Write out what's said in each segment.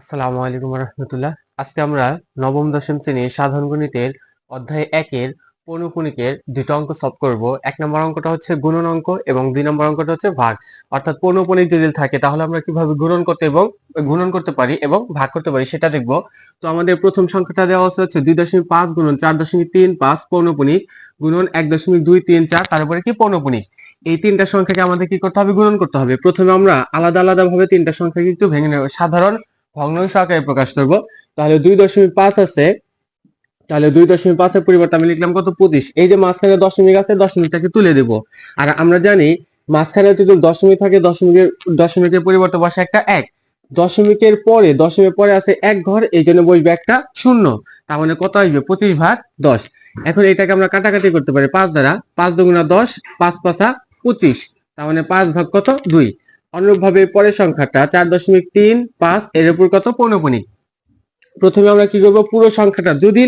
আসসালামু আলাইকুম রহমতুল্লাহ। আজকে আমরা নবম, দশম শ্রেণির সাধারণ গণিতের অধ্যায় একের পৌনপুনিকের দুটো অঙ্ক সলভ করব। এক নম্বর অঙ্কটা হচ্ছে গুণন অঙ্ক এবং দুই নম্বর অঙ্কটা হচ্ছে ভাগ। অর্থাৎ পৌনপুনিক যদি থাকে, তাহলে আমরা কীভাবে গুণন করতে এবং গুণন করতে পারি এবং ভাগ করতে পারি সেটা দেখব। তো আমাদের প্রথম সংখ্যাটা দেওয়া আছে হচ্ছে দুই দশমিক পাঁচ গুণন চার দশমিক তিন পাঁচ পৌনপুনিক গুণন এক দশমিক দুই তিন চার, তারপরে কি পৌনপুনিক এই তিনটা সংখ্যাকে আমাদের কি করতে হবে? গুণন করতে হবে। প্রথমে আমরা আলাদা আলাদা ভাবে তিনটা সংখ্যাকে একটু ভেঙে নেব। সাধারণ ভগ্নাংশ আকারে প্রকাশ করব। তাহলে দুই দশমিক পাঁচ আছে। তাহলে দুই দশমিক পাঁচের পরিবর্তে আমি লিখলাম কত? পঁচিশ। এই যে মাঝখানে দশমিক আছে, দশমিকটাকে তুলে দেব। আর আমরা জানি মাঝখানে যদি দশমিক থাকে, দশমিকের দশমিকের পরিবর্তে বসে একটা এক। দশমিকের পরে দশমিকের পরে আছে এক ঘর, এই জন্য বসবে একটা শূন্য। তার মানে কত আসবে? পঁচিশ ভাগ দশ। এখন এটাকে আমরা কাটাকাটি করতে পারি পাঁচ দ্বারা। পাঁচ দুগুণা দশ, পাঁচ পাঁচা পঁচিশ। তার মানে পাঁচ ভাগ কত? দুই। অনুরূপভাবে পরের সংখ্যাটা চার দশমিক তিন পাঁচ, এর উপর কত? পৌনপুনিক প্রথমে আমরা কি করব? পুরো সংখ্যাটা যদি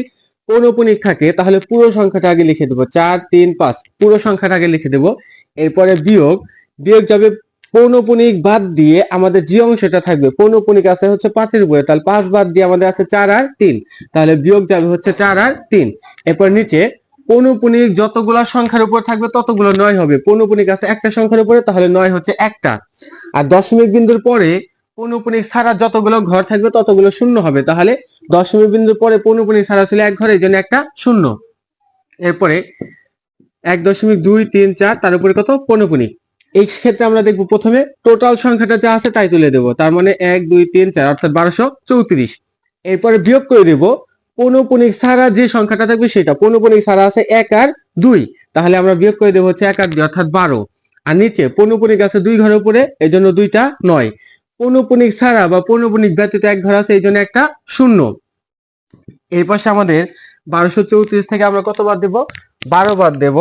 পৌনপুনিক থাকে, তাহলে পুরো সংখ্যাটা আগে লিখে দেবো। চার, তিন, পাঁচ, পুরো সংখ্যাটা আগে লিখে দেবো। এরপরে বিয়োগ বিয়োগ যাবে পৌনপুনিক বাদ দিয়ে আমাদের যে অংশটা থাকবে পৌনপুনিক আছে হচ্ছে পাঁচের উপরে, তাহলে পাঁচ বাদ দিয়ে আমাদের আছে চার আর তিন। তাহলে বিয়োগ যাবে হচ্ছে চার আর তিন। এরপর নিচে পৌনপুনিক যতগুলো সংখ্যার উপর থাকবে ততগুলো নয় হবে। পৌনপুনিক আছে একটা সংখ্যার উপরে, তাহলে নয় হচ্ছে একটা। আর দশমিক বিন্দুর পরে পৌনপুনিক ছাড়া যতগুলো ঘর থাকবে ততগুলো শূন্য হবে। তাহলে দশমিক বিন্দুর পরে পৌনপুনিক ছাড়া ছিল এক ঘর, এই জন্য একটা শূন্য। এরপরে এক দশমিক দুই তিন চার, তার উপরে কত? পৌনপুনিক এই ক্ষেত্রে আমরা দেখব প্রথমে টোটাল সংখ্যাটা যা আছে তাই তুলে দেবো। তার মানে এক, দুই, তিন, চার, অর্থাৎ বারোশো চৌত্রিশ। এরপরে বিয়োগ করে দেব পৌনপুনিক ছাড়া যে সংখ্যাটা থাকবে সেটা। পৌনপুনিক ছাড়া আছে এক আর দুই। তাহলে আমরা বিয়োগ করে দেবো হচ্ছে এক আর দুই, অর্থাৎ বারো। আর নিচে পৌনপুনিক আছে দুই ঘরের উপরে এই জন্য দুইটা নয়। পৌনপুনিক ছাড়া বা পৌনপুনিক ব্যতীত এক ঘর আছে এই জন্য একটা শূন্য। এর পাশে আমাদের বারোশো চৌত্রিশ থেকে আমরা কত বাদ দেব? বারো বাদ দেব।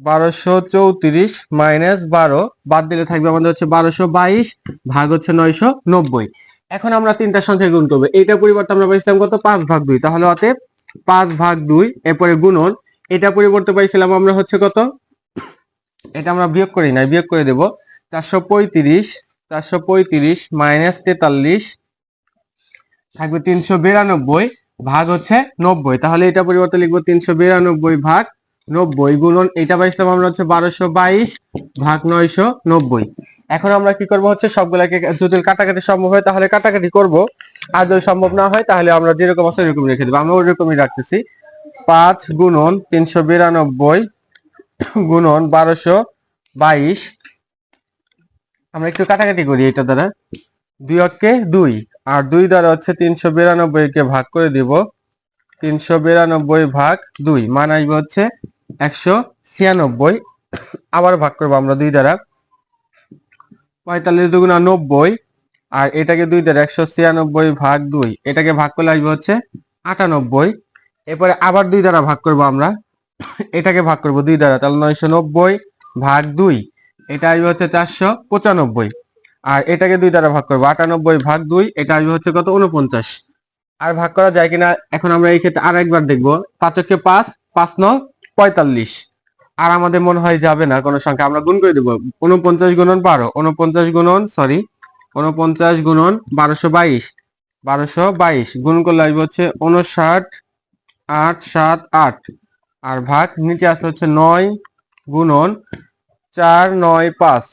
বারোশো চৌত্রিশ মাইনাস বারো বাদ দিলে থাকবে আমাদের হচ্ছে বারোশো বাইশ ভাগ হচ্ছে নয়শো নব্বই। এখন আমরা তিনটা সংখ্যা গুণ করব। এটা পরিবর্তে আমরা পাইছিলাম কত? পাঁচ ভাগ দুই। তাহলে অতএব পাঁচ ভাগ দুই, এরপরে গুণন। এটা পরিবর্তে পাইছিলাম আমরা হচ্ছে কত? এটা আমরা বিয়োগ করি না বিয়োগ করে দেব। চারশো পঁয়ত্রিশ চারশো পঁয়ত্রিশ মাইনাস তেতাল্লিশ থাকবে তিনশো বিরানব্বই ভাগ হচ্ছে নব্বই। তাহলে এটা পরিবর্তে লিখব তিনশো বিরানব্বই ভাগ নব্বই গুণন। এটা পাইছিলাম আমরা হচ্ছে বারোশো বাইশ ভাগ নয়শো নব্বই। এখন আমরা কি করব হচ্ছে সবগুলাকে যদি কাটাকাটি সম্ভব হয় তাহলে কাটাকাটি করব। আর যদি সম্ভব না হয় তাহলে আমরা যেরকম আছে ওইরকম রেখে দেবো। আমরা ওইরকমই রাখতেছি। পাঁচ গুণন তিনশো বিরানব্বই গুণন বারোশো বাইশ। আমরা একটু কাটাকাটি করি এটা দ্বারা। দুই অক্ষে দুই। আর দুই দ্বারা হচ্ছে তিনশো বিরানব্বই কে ভাগ করে দিব। তিনশো বিরানব্বই ভাগ দুই। মান আসবে হচ্ছে একশো ছিয়ানব্বই। আবার ভাগ করব আমরা দুই দ্বারা। পঁয়তাল্লিশ দুগুণা নব্বই আর এটাকে দুই দ্বারা একশো ছিয়ানব্বই ভাগ দুই। এটাকে ভাগ করলে আসবে হচ্ছে আটানব্বই। এরপরে আবার দুই দ্বারা ভাগ করব আমরা। এটাকে ভাগ করব দুই দ্বারা, তাহলে নয়শো নব্বই ভাগ দুই। এটা আসবে হচ্ছে চারশো পঁচানব্বই। আর এটাকে দুই দ্বারা ভাগ করব আটানব্বই ভাগ দুই, এটা আসবে হচ্ছে কত? উনপঞ্চাশ আর ভাগ করা যায় কিনা? এখন আমরা এই ক্ষেত্রে আর একবার দেখব। পাঁচকে পাঁচ পাঁচ ন পঁয়তাল্লিশ। আর আমাদের মনে হয় যাবে না, কোনো সংখ্যা। আমরা গুণ করে দেবো। উনপঞ্চাশ গুণন বারো উনপঞ্চাশ গুণন সরি উনপঞ্চাশ গুণন বারোশো বাইশ বারোশো বাইশ। গুণ করলে আসবে হচ্ছে উনষাট আট, সাত, আট। আর ভাগ নিচে আছে হচ্ছে নয় গুণন চার, নয়, পাঁচ।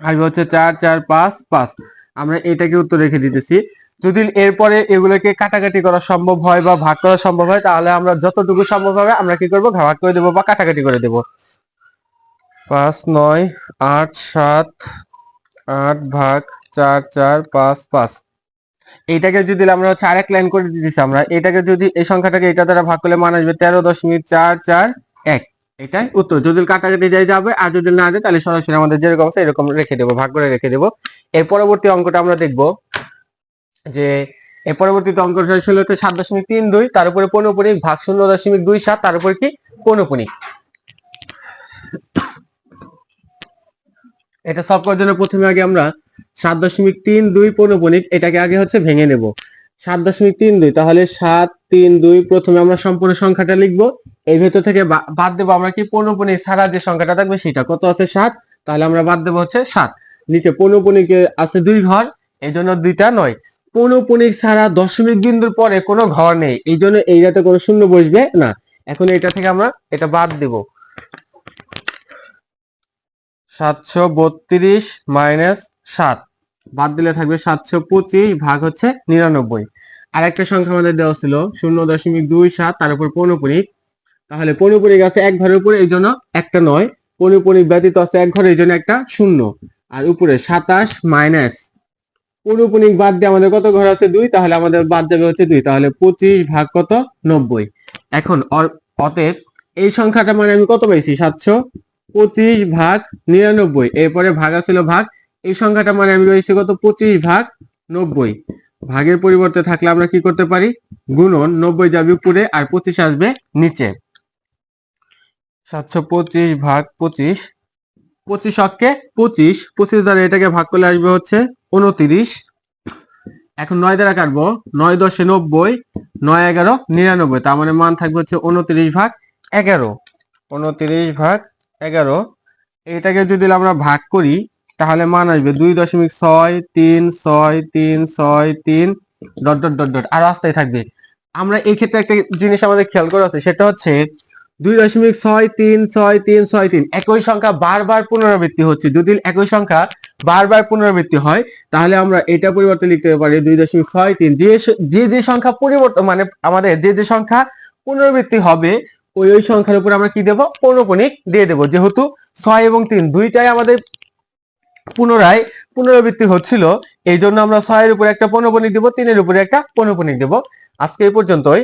আসবে হচ্ছে চার চার, পাঁচ পাঁচ। আমরা এটাকে উত্তর রেখে দিতেছি। যদি এরপরে এগুলোকে কাটাকাটি করা সম্ভব হয় বা ভাগ করা সম্ভব হয়, তাহলে আমরা যতটুকু সম্ভব হবে, আমরা কি করব? ভাগ করে দেবো বা কাটাকাটি করে দেবো। পাঁচ, নয়, আট, সাত, আট ভাগ চার চার, পাঁচ পাঁচ। এইটাকে যদি আমরা হচ্ছে আরেক লাইন করে দিতেছি আমরা, এটাকে যদি এই সংখ্যাটাকে এটা দ্বারা ভাগ করলে মান আসবে তেরো দশমিক চার চার এক। এটাই উত্তর। যদি কাটাকাটি যাই যাবে আর যদি না যায়, তাহলে সরাসরি আমাদের যেরকম আছে, এরকম রেখে দেবো, ভাগ করে রেখে দেবো। এর পরবর্তী অঙ্কটা আমরা দেখব। যে, এর পরবর্তীতে ছিল হচ্ছে সাত দশমিক তিন দুই, তার উপরে পৌনপুনিক ভাগ শূন্য দশমিক দুই সাত, তার উপরে কি? পৌনপুনিক এটা সব করার জন্য প্রথমে আগে আমরা সাত দশমিক তিন দুই পৌনপুনিক এটাকে আগে হচ্ছে ভেঙে নেব। সাত দশমিক তিন দুই, তাহলে সাত তিন দুই প্রথমে আমরা সম্পূর্ণ সংখ্যাটা লিখব। এই ভেতর থেকে বাদ দেবো আমরা কি পৌনপুনিক ছাড়া যে সংখ্যাটা থাকবে সেটা। কত আছে সাত? তাহলে আমরা বাদ দেবো হচ্ছে সাত। নিচে পৌনপুনিকে আছে দুই ঘর এই জন্য দুইটা নয়। পৌনপুনিক ছাড়া দশমিক বিন্দুর পরে কোনো ঘর নেই। এই জন্য এইটাতে কোনো শূন্য বসবে, না। এখন এটা থেকে আমরা এটা বাদ দিব। সাতশো বত্রিশ মাইনাস সাত। বাদ দিলে থাকবে সাতশো পঁচিশ ভাগ হচ্ছে নিরানব্বই। আর একটা সংখ্যা আমাদের দেওয়া ছিল, শূন্য দশমিক দুই সাত, তার উপর পৌনপুনিক তাহলে পৌনপুনিক আছে এক ঘরের উপরে, এই জন্য একটা নয়। পৌনপুনিক ব্যতীত আছে এক ঘরে, এই জন্য একটা শূন্য। আর উপরে সাতাশ মাইনাস পৌনপুনিক বাদ দিয়ে আমাদের কত ঘর আছে? দুই। তাহলে আমাদের বাদ যাবে হচ্ছে দুই। তাহলে পঁচিশ ভাগ কত? নব্বই। এখন অতএব এই সংখ্যাটা মানে আমি কত পাইছি সাতশো পঁচিশ ভাগ নিরানব্বই। এরপরে ভাগ ছিল ভাগ। এই সংখ্যাটা মানে আমি পাইছি কত? পঁচিশ ভাগ নব্বই। ভাগের পরিবর্তে থাকলে আমরা কি করতে পারি? গুণন নব্বই যাবে উপরে আর পঁচিশ আসবে নিচে। সাতশো পঁচিশ ভাগ পঁচিশ। পঁচিশ অক্ষে পঁচিশ। পঁচিশ দ্বারা এটাকে ভাগ করলে আসবে হচ্ছে উনতিরিশ। এখন নয় দ্বারা কাটবো। নয় দশে নব্বই, নয় এগারো, নিরানব্বই। তার মানে মান থাকবে হচ্ছে উনতিরিশ ভাগ এগারো। উনতিরিশ ভাগ এগারো। এটাকে যদি আমরা ভাগ করি, তাহলে মান আসবে দুই দশমিক ছয় তিন ছয় তিন ছয় তিন ডট ডট ডট ডট। আর রাস্তায় থাকবে। আমরা এই ক্ষেত্রে একটা জিনিস আমাদের খেয়াল করা আছে, সেটা হচ্ছে দুই দশমিক ছয় তিন ছয় তিন ছয় তিন। একই সংখ্যা বারবার পুনরাবৃত্তি হচ্ছে। যদি একই সংখ্যা বারবার পুনরাবৃত্তি হয়, তাহলে আমরা এটা পরিবর্তে লিখতে পারি দুই দশমিক ছয় তিন। যে যে যে সংখ্যা পরিবর্তন মানে আমাদের যে যে সংখ্যা পুনরাবৃত্তি হবে, ওই ওই সংখ্যার উপর আমরা কি দেব? পৌনপুনিক দিয়ে দেব। যেহেতু ছয় এবং তিন দুইটাই আমাদের পুনরায় পুনরাবৃত্তি হচ্ছিল এই জন্য আমরা ছয়ের উপরে একটা পৌনপুনিক দেব, তিনের উপরে একটা পৌনপুনিক দেব। আজকে এই পর্যন্তই।